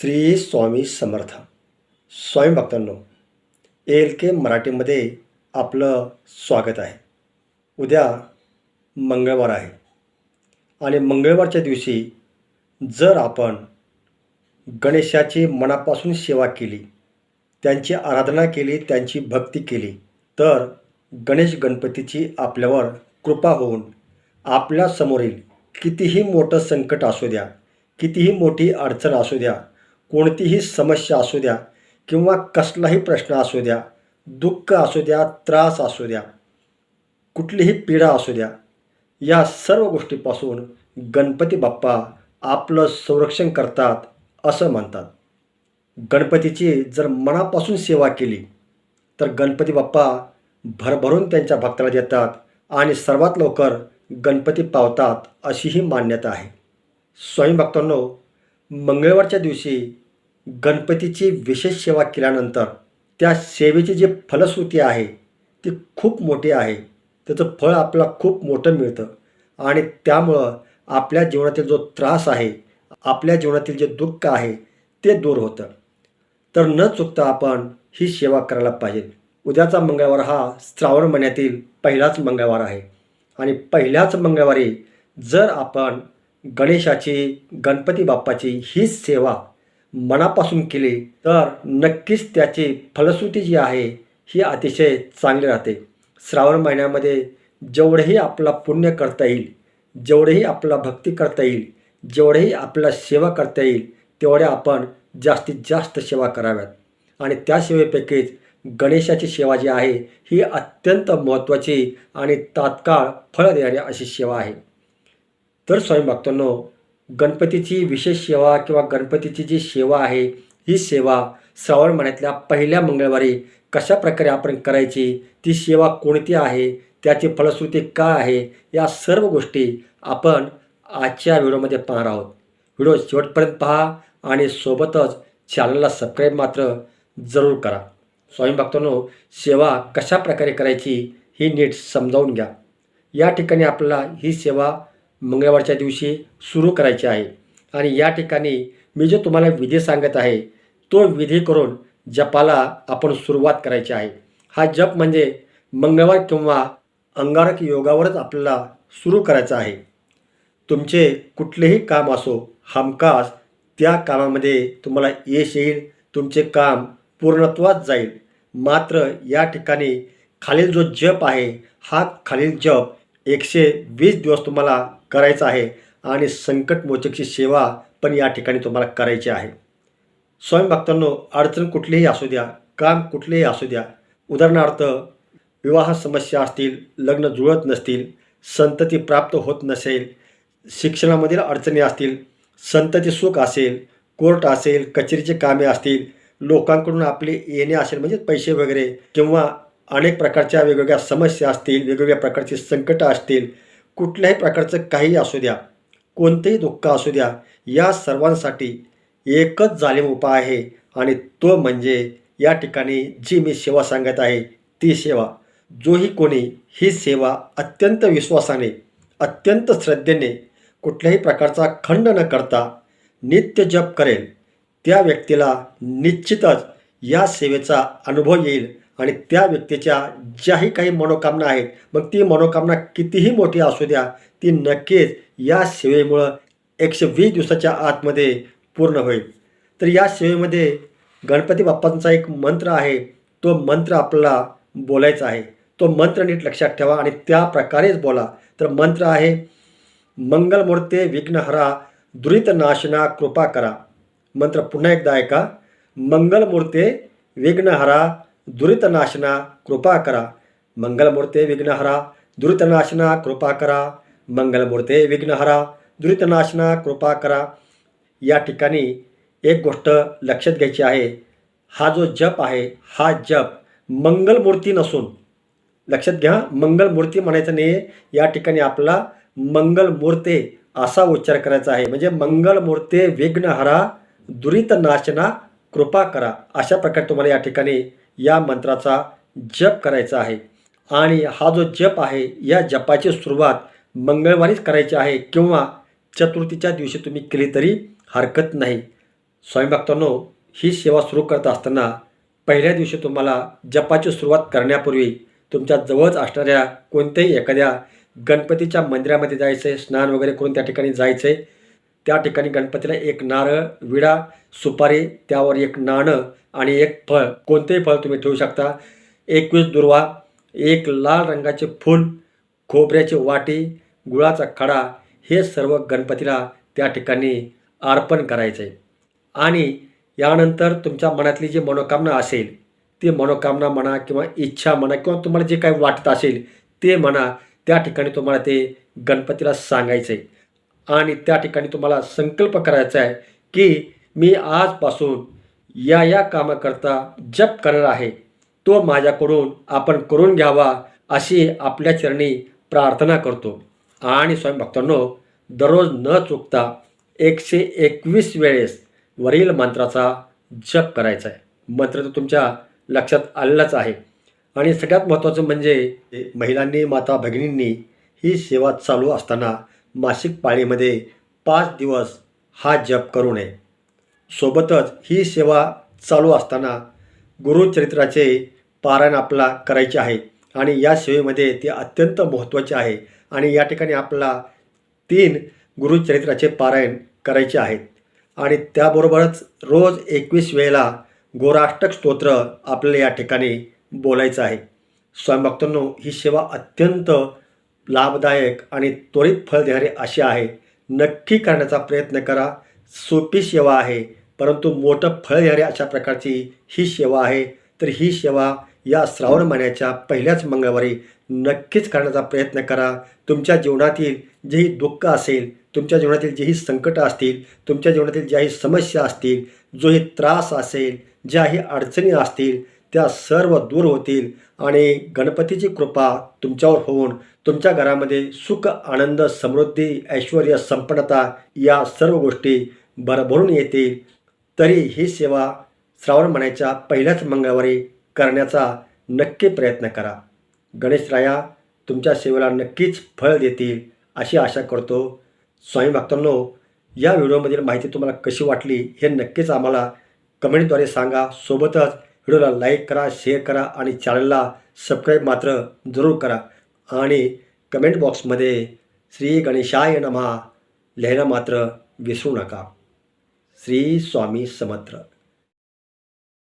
श्री स्वामी समर्थ. स्वामी भक्तांनो L के मराठीमध्ये आपलं स्वागत आहे. उद्या मंगळवार आहे. आणि मंगळवारच्या दिवशी जर आपण गणेशाची मनापासून सेवा केली त्यांची आराधना केली त्यांची भक्ती केली तर गणेश गणपतीची आपल्यावर कृपा होऊन आपल्यासमोरील कितीही मोठं संकट असू द्या कितीही मोठी अडचण असू द्या कोणतीही समस्या असू द्या किंवा कसलाही प्रश्न असू द्या दुःख असू द्या त्रास असू द्या कुठलीही पीडा असू द्या या सर्व गोष्टीपासून गणपती बाप्पा आपलं संरक्षण करतात असं म्हणतात. गणपतीची जर मनापासून सेवा केली तर गणपती बाप्पा भरभरून त्यांच्या भक्ताला देतात आणि सर्वात लवकर गणपती पावतात अशी ही मान्यता आहे. स्वामी भक्तांनो मंगळवारच्या दिवशी गणपतीची विशेष सेवा केल्यानंतर त्या सेवेची जी फलश्रुती आहे ती खूप मोठी आहे. त्याचं फळ आपल्याला खूप मोठं मिळतं. आणि त्यामुळं आपल्या जीवनातील जो त्रास आहे आपल्या जीवनातील जे दुःख आहे ते दूर होतं. तर न चुकता आपण ही सेवा करायला पाहिजे. उद्याचा मंगळवार हा श्रावण महिन्यातील पहिलाच मंगळवार आहे. आणि पहिल्याच मंगळवारी जर आपण गणेशाची गणपती बाप्पाची ही सेवा मनापासून केली तर नक्कीच त्याची फलश्रुती जी आहे ही अतिशय चांगली राहते. श्रावण महिन्यामध्ये जेवढेही आपला पुण्य करता येईल जेवढेही आपला भक्ती करता येईल जेवढेही आपला सेवा करता येईल तेवढ्या आपण जास्तीत जास्त सेवा कराव्यात. आणि त्या सेवेपैकीच गणेशाची सेवा जी आहे ही अत्यंत महत्त्वाची आणि तात्काळ फळ देणारी अशी सेवा आहे. तर स्वयंभक्तांनो गणपतीची विशेष सेवा किंवा गणपतीची जी सेवा आहे ही सेवा श्रावण महिन्यातल्या पहिल्या मंगळवारी कशा प्रकारे आपण करायची ती सेवा कोणती आहे त्याची फलश्रुती काय आहे या सर्व गोष्टी आपण आजच्या व्हिडिओमध्ये पाहणार आहोत. व्हिडिओ शेवटपर्यंत पहा आणि सोबतच चॅनलला सबस्क्राईब मात्र जरूर करा. स्वयंभक्तांनो सेवा कशा प्रकारे करायची ही नीट समजावून घ्या. या ठिकाणी आपल्याला ही सेवा मंगळवारच्या दिवशी सुरू करायचे आहे. आणि या ठिकाणी मी जो तुम्हाला विधी सांगत आहे तो विधी करून जपाला आपण सुरुवात करायची आहे. हा जप म्हणजे मंगळवार किंवा अंगारक योगावरच आपल्याला सुरू करायचा आहे. तुमचे कुठलेही काम असो हमखास त्या कामामध्ये तुम्हाला यश येईल तुमचे काम पूर्णत्वात जाईल. मात्र या ठिकाणी खालील जो जप आहे हा खालील जप एकशे वीस दिवस तुम्हाला करायचा आहे आणि संकटमोचकची सेवा पण या ठिकाणी तुम्हाला करायची आहे. स्वयंभक्तांनो अडचण कुठलीही असू द्या काम कुठलेही असू द्या. उदाहरणार्थ विवाह समस्या असतील लग्न जुळत नसतील संतती प्राप्त होत नसेल शिक्षणामधील अडचणी असतील संतती सुख असेल कोर्ट असेल कचेरीचे कामे असतील लोकांकडून आपले येणे असेल म्हणजे पैसे वगैरे किंवा अनेक प्रकारच्या वेगवेगळ्या समस्या असतील वेगवेगळ्या प्रकारची संकटं असतील कुठल्याही प्रकारचं काही असू द्या कोणतेही दुःख असू द्या या सर्वांसाठी एकच जालिम उपाय आहे आणि तो म्हणजे या ठिकाणी जी मी सेवा सांगत आहे ती सेवा. जोही कोणी ही सेवा अत्यंत विश्वासाने अत्यंत श्रद्धेने कुठल्याही प्रकारचा खंड न करता नित्य जप करेल. त्या व्यक्तीला निश्चितच या सेवेचा अनुभव येईल. आणि त्या व्यक्तीच्या ज्याही काही मनोकामना आहेत मग ती मनोकामना कितीही मोठी असू द्या ती नक्कीच या सेवेमुळं एकशे वीस दिवसाच्या आतमध्ये पूर्ण होईल. तर या सेवेमध्ये गणपती बाप्पांचा एक मंत्र आहे तो मंत्र आपल्याला बोलायचा आहे. तो मंत्र नीट लक्षात ठेवा आणि त्या प्रकारेच बोला. तर मंत्र आहे मंगलमूर्ते विघ्नहरा दुरितनाशना कृपा करा. मंत्र पुन्हा एकदा ऐका. मंगलमूर्ते विघ्नहरा दुरितनाशना कृपा करा। मंगलमूर्ते विघ्नहरा दुरितनाशना कृपा करा। मंगलमूर्ते विघ्नहरा दुरितनाशना कृपा करा। या ठिकाणी एक गोष्ट लक्षात घ्यायची आहे। हा जो जप आहे हा जप मंगलमूर्ती नसून लक्षात घ्या मंगलमूर्ती म्हणायचं नाही या ठिकाणी आपला मंगलमूर्ते असा उच्चार करायचा आहे. म्हणजे मंगलमूर्ते विघ्नहरा दुरितनाशना कृपा करा. अशा प्रकारे तुम्हाला या ठिकाणी या मंत्राचा जप करायचा आहे. आणि हा जो जप आहे या जपाची सुरुवात मंगळवारीच करायची आहे किंवा चतुर्थीच्या दिवशी तुम्ही केली तरी हरकत नाही. स्वामीभक्तांनो ही सेवा सुरू करत असताना पहिल्या दिवशी तुम्हाला जपाची सुरुवात करण्यापूर्वी तुमच्या जवळच असणाऱ्या कोणत्याही एखाद्या गणपतीच्या मंदिरामध्ये जायचं आहे स्नान वगैरे करून त्या ठिकाणी जायचं आहे त्या ठिकाणी गणपतीला एक नारळ विडा सुपारी त्यावर एक नाणं आणि एक फळ. कोणतेही फळ तुम्ही ठेवू शकता. एकवीस दुर्वा एक लाल रंगाचे फूल खोबऱ्याची वाटी गुळाचा खडा हे सर्व गणपतीला त्या ठिकाणी अर्पण करायचं. आहे आणि यानंतर तुमच्या मनातली जी मनोकामना असेल ती मनोकामना म्हणा किंवा इच्छा म्हणा किंवा तुम्हाला जे काही वाटत असेल ते म्हणा त्या ठिकाणी तुम्हाला ते गणपतीला सांगायचं. आहे आणि त्या ठिकाणी तुम्हाला संकल्प करायचा आहे की मी आजपासून या या कामाकरता जप करणार आहे. तो माझ्याकडून आपण करून घ्यावा अशी आपल्या चरणी प्रार्थना करतो. आणि स्वयंभक्तांनो दररोज न चुकता एकशे एकवीस वेळेस वरील मंत्राचा जप करायचा आहे. मंत्र तर तुमच्या लक्षात आलेलाच आहे. आणि सगळ्यात महत्त्वाचं म्हणजे महिलांनी माता भगिनींनी ही सेवा चालू असताना मासिक पाळीमध्ये पाच दिवस हा जप करू नये. सोबतच ही सेवा चालू असताना गुरुचरित्राचे पारायण आपला करायचे आहे आणि या सेवेमध्ये ते अत्यंत महत्त्वाचे आहे आणि या ठिकाणी आपला तीन गुरुचरित्राचे पारायण करायचे आहेत. आणि त्याबरोबरच रोज एकवीस वेळेला गोराष्टक स्तोत्र आपल्याला या ठिकाणी बोलायचं आहे. स्वयंभक्तांनो ही सेवा अत्यंत लाभदायक आणि त्वरित फळ देणारी अशी आहे. नक्की करण्याचा प्रयत्न करा. सोपी सेवा आहे. परंतु मोठं फळ देणारी अशा प्रकारची ही सेवा आहे. तर ही सेवा या श्रावण महिन्याच्या पहिल्याच मंगळवारी नक्कीच करण्याचा प्रयत्न करा. तुमच्या जीवनातील जेही दुःख असेल तुमच्या जीवनातील जेही संकटं असतील तुमच्या जीवनातील ज्याही समस्या असतील जोही त्रास असेल ज्याही अडचणी असतील त्या सर्व दूर होतील आणि गणपतीची कृपा तुमच्यावर होऊन तुमच्या घरामध्ये सुख आनंद समृद्धी ऐश्वर संपन्नता या सर्व गोष्टी भरभरून येतील. तरी ही सेवा श्रावण महिन्याच्या पहिल्याच मंगळवारी करण्याचा नक्की प्रयत्न करा. गणेशराया तुमच्या सेवेला नक्कीच फळ देतील अशी आशा करतो. स्वामी भक्तांनो या व्हिडिओमधील माहिती तुम्हाला कशी वाटली हे नक्कीच आम्हाला कमेंटद्वारे सांगा. सोबतच व्हिडिओला लाईक करा शेअर करा आणि चॅनलला सबस्क्राईब मात्र जरूर करा. आणि कमेंट बॉक्समध्ये श्री गणेशाय नमहा लिहायला मात्र विसरू नका. श्री स्वामी समर्थ.